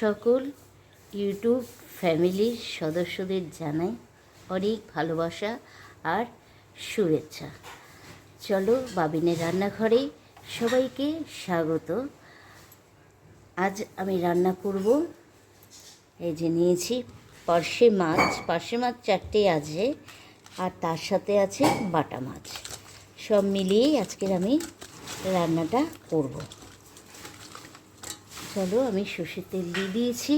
সকল ইউটিউব ফ্যামিলির সদস্যদের জানাই অনেক ভালোবাসা আর শুভেচ্ছা। চলো বাবিনের রান্নাঘরে সবাইকে স্বাগত। আজ আমি রান্না করব, এই যে নিয়েছি পার্শে মাছ। পার্শে মাছ চারটে আছে আর তার সাথে আছে বাটা মাছ। সব মিলিয়েই আজকের আমি রান্নাটা করব। চলো আমি সর্ষের তেল দিয়ে দিয়েছি।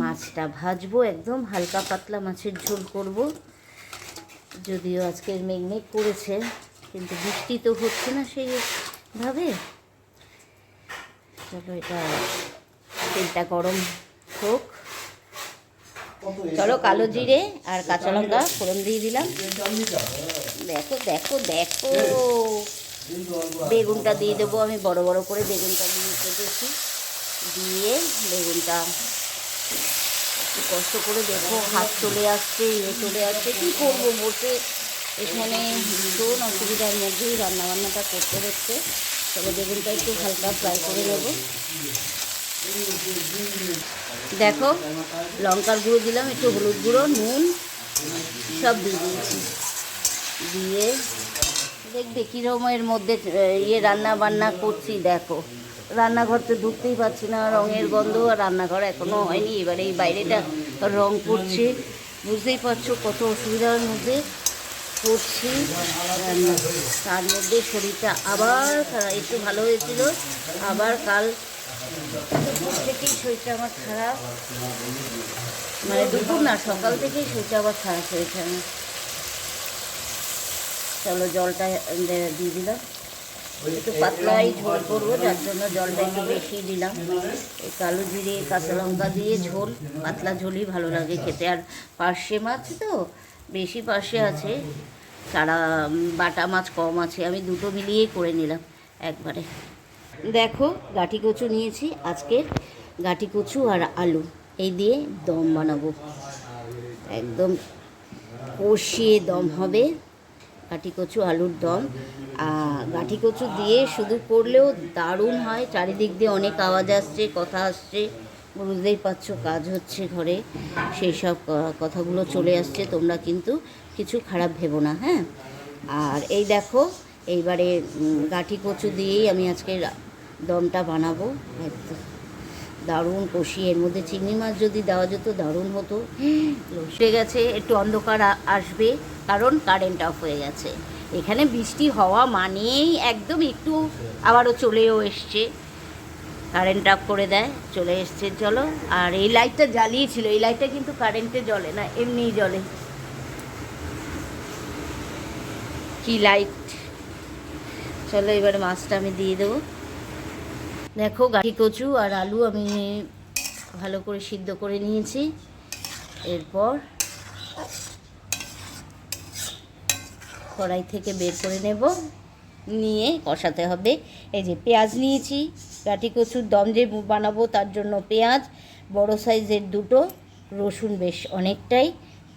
মাছটা ভাজবো একদম হালকা পাতলা মাছের ঝোল করব। যদিও আজকের মেঘমেঘ করেছে কিন্তু বৃষ্টি তো হচ্ছে না সেইভাবে চলো এটা তেলটা গরম হোক। চলো কালো জিরে আর কাঁচা লঙ্কা ফোড়ন দিয়ে দিলাম। দেখো দেখো দেখো। বেগুনটা দিয়ে দেবো আমি বড় বড় করে বেগুনটা দিয়ে কেটেছি দিয়ে বেগুনটা একটু কষ্ট করে দেখো হাত চলে আসছে ইয়ে চলে আসছে, কী করব বসে? এখানে ভীষণ অসুবিধার মধ্যেই রান্নাবান্নাটা করতে হচ্ছে, তবে বেগুনটা একটু হালকা ফ্রাই করে নেব। দেখো, লঙ্কার গুঁড়ো দিলাম, একটু হলুদ গুঁড়ো, নুন, সব দিয়ে দিয়েছি। দিয়ে দেখবে কীরকম এর মধ্যে ইয়ে রান্না বান্না করছি, দেখো। রান্নাঘর তো ঢুকতেই পারছি না, রঙের গন্ধ আর রান্নাঘর এখনও হয়নি। এবারে এই বাইরেটা রং করছে। বুঝতেই পারছ কত অসুবিধার মধ্যে করছি তার মধ্যে শরীরটা আবার একটু ভালো হয়েছিল, আবার কাল থেকেই শরীরটা আমার খারাপ। মানে দুপুর না, সকাল থেকেই শরীরটা আবার খারাপ হয়েছে আমার। চলো জলটা দিয়ে দিলাম। একটু পাতলাই ঝোল করব, যার জন্য জলটা একটু বেশি দিলাম। এই কালো জিরে, কাঁচা লঙ্কা দিয়ে ঝোল, পাতলা ঝোলই ভালো লাগে খেতে। আর পার্শে মাছ তো, বেশি পার্শে আছে। সারা বাটা মাছ কম আছে। আমি দুটো মিলিয়েই করে নিলাম একবারে। দেখো গাঠি কচু নিয়েছি। আজকে গাঠি কচু আর আলু, এই দিয়ে দম বানাবো। একদম কষিয়ে দম হবে। গাঠি কচু, আলুর দম। গাঠি কচু দিয়ে শুধু করলেও দারুণ হয়। চারিদিক দিয়ে অনেক আওয়াজ আসছে, কথা আসছে। বুঝতেই পারছ, কাজ হচ্ছে ঘরে। সেই সব কথাগুলো চলে আসছে, তোমরা কিন্তু কিছু খারাপ ভেবো না হ্যাঁ? আর এই দেখো, এইবারে গাঠি কচু দিয়েই আমি আজকে দমটা বানাবো। দারুণ কষি এর মধ্যে চিংড়ি মাছ যদি দেওয়া যেত, দারুণ হতো। লসে গেছে, একটু অন্ধকার আসবে। কারণ কারেন্ট অফ হয়ে গেছে। এখানে বৃষ্টি হওয়া মানেই একদম একটু আবারও চলেও এসছে। কারেন্ট অফ করে দেয়, চলে এসছে, চলো। আর এই লাইটটা জ্বালিয়েছিল, এই লাইটটা কিন্তু কারেন্টে জ্বলে না, এমনিই জ্বলে। কি লাইট চলো এবারে মাছটা আমি দিয়ে দেবো। দেখো, গাঠি কচু আর আলু আমি ভালো করে সিদ্ধ করে নিয়েছি। এরপর কড়াই থেকে বের করে নেব। নিয়ে কষাতে হবে। এই যে পেঁয়াজ নিয়েছি গাঠি কচুর দম যে বানাবো তার জন্য পেঁয়াজ, বড় সাইজের দুটো, রসুন বেশ অনেকটাই,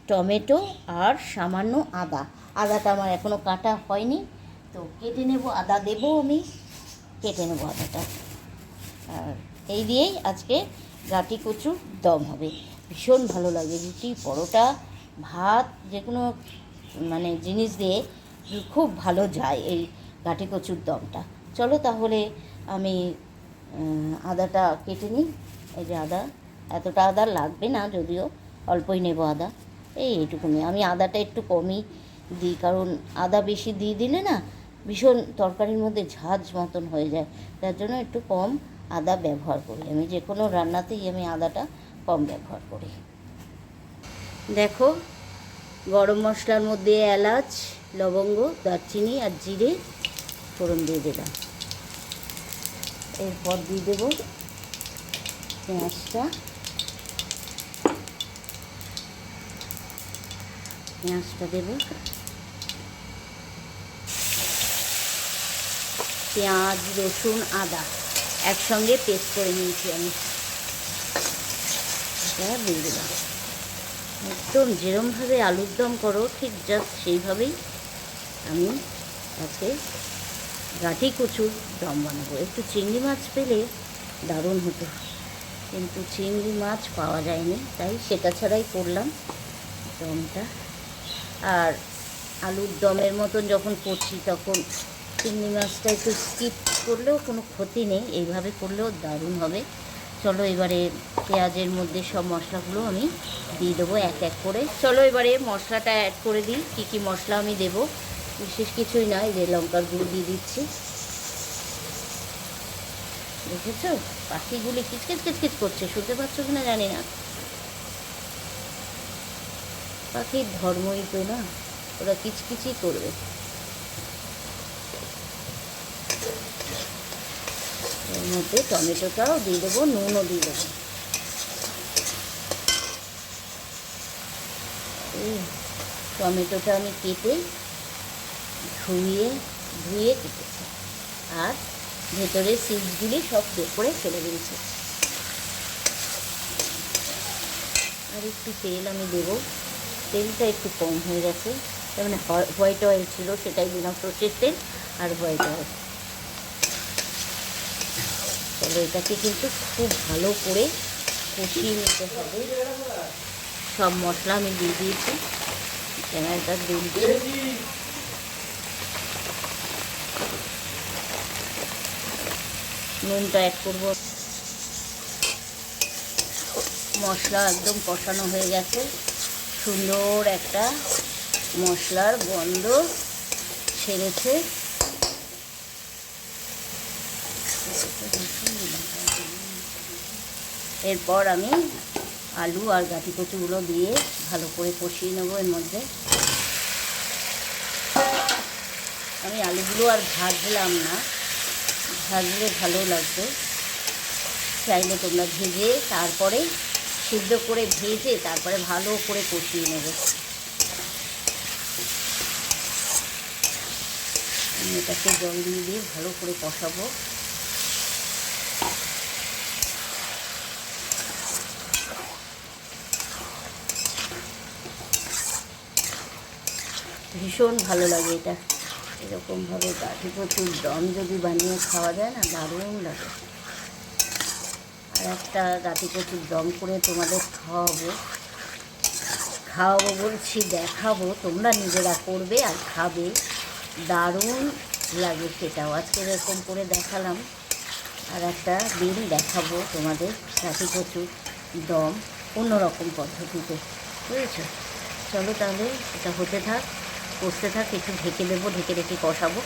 টমেটো আর সামান্য আদা। আদাটা আমার এখনও কাটা হয়নি, তো কেটে নেব, আদা দেবো আমি, কেটে নেব আদাটা। আর এই দিয়েই আজকে গাটি কচুর দম হবে। ভীষণ ভালো লাগে রুটি, পরোটা, ভাত যে কোনো মানে জিনিস দিয়ে খুব ভালো যায় এই গাটি কচুর দমটা। চলো তাহলে আমি আদাটা কেটে নিই। এই যে আদা, এতটা আদা লাগবে না যদিও, অল্পই নেব আদা। এই এইটুকুনি। আমি আদাটা একটু কমই দিই, কারণ আদা বেশি দিয়ে দিলে না ভীষণ তরকারির মধ্যে ঝাঁঝ মতন হয়ে যায়। তার জন্য একটু কম আদা ব্যবহার করি। আমি যে কোনো রান্নাতেই আমি আদাটা কম ব্যবহার করি। দেখো গরম মশলার মধ্যে এলাচ, লবঙ্গ, দারচিনি আর জিরে ফোড়ন দিয়ে দিলাম। এরপর দিয়ে দেবো পেঁয়াজটা। পেঁয়াজটা দেবো। পেঁয়াজ, রসুন, আদা একসঙ্গে পেস্ট করে নিয়েছি আমি। এটা দিয়ে দিলাম। একদম যেরমভাবে আলুর দম করো, ঠিক জাস্ট সেইভাবেই আমি আজকে গাঠি কচুর দম বানাবো। একটু চিংড়ি মাছ পেলে দারুণ হতো। কিন্তু চিংড়ি মাছ পাওয়া যায়নি, তাই সেটা ছাড়াই করলাম দমটা। আর আলুর দমের মতন যখন করছি তখন চিংড়ি মাছটা একটু স্কিপ করলেও কোনো ক্ষতি নেই, এইভাবে করলেও দারুণ হবে। চলো এবারে পেঁয়াজের মধ্যে সব মশলাগুলো আমি দিয়ে দেবো এক এক করে। চলো এবারে মশলাটা অ্যাড করে দিই, কী কী মশলা আমি দেবো। বিশেষ কিছুই না, এই যে লঙ্কার গুঁড়ো দিয়ে দিচ্ছি। দেখেছ? পাখিগুলি কিচকিচ কিচকিচ করছে, শুনতে পাচ্ছ কিনা জানি না। পাখির ধর্মই তো না, ওরা কিচকিচই করবে। এর মধ্যে টমেটোটাও দিয়ে দেবো, নুনও দিয়ে দেবো। টমেটোটা আমি কেটে ধুয়ে ধুয়ে কেটেছি। আর ভেতরে সিডসগুলি সব বের করে ফেলে দিয়েছি। আর একটু তেল আমি দেবো। তেলটা একটু কম হয়ে গেছে। মানে হোয়াইট অয়েল ছিল, সেটাই দিলাম সর্ষের তেল আর হোয়াইট অয়েল তবে এটাকে কিন্তু খুব ভালো করে কষিয়ে নিতে হবে। সব মশলা আমি দিয়ে দিয়েছি। ক্যামেরাটা দিয়েছি নুনটা অ্যাড করব। মশলা একদম কষানো হয়ে গেছে। সুন্দর একটা মশলার গন্ধ ছেড়েছে। এরপর আমি আলু আর গাঁটি কচুগুলো দিয়ে ভালো করে কষিয়ে নেব এর মধ্যে। আমি আলুগুলো আর ভাজলাম না, ভাজলে ভালো লাগতো চাইলে তোমরা ভেজে তারপরে সিদ্ধ করে ভেজে তারপরে ভালো করে কষিয়ে নেবে। আমি এটাকে জল দিয়ে দিয়ে ভালো করে কষাবো। ভীষণ ভালো লাগে এটা। এরকমভাবে গাঠি প্রচুর দম যদি বানিয়ে খাওয়া যায় না, দারুণ লাগে। আর একটা গাঠি প্রচুর দম করে তোমাদের খাওয়াবো। খাওয়াবো বলছি, দেখাবো, তোমরা নিজেরা করবে আর খাবে। দারুণ লাগে সেটাও আজকে এরকম করে দেখালাম। আর একটা দিন দেখাবো তোমাদের গাঠি প্রচুর দম অন্যরকম পদ্ধতিতে। বুঝেছ? চলো তাহলে এটা হতে থাক। কষতে থাক একটু ঢেকে দেবো ঢেকে রেখে কষাবো।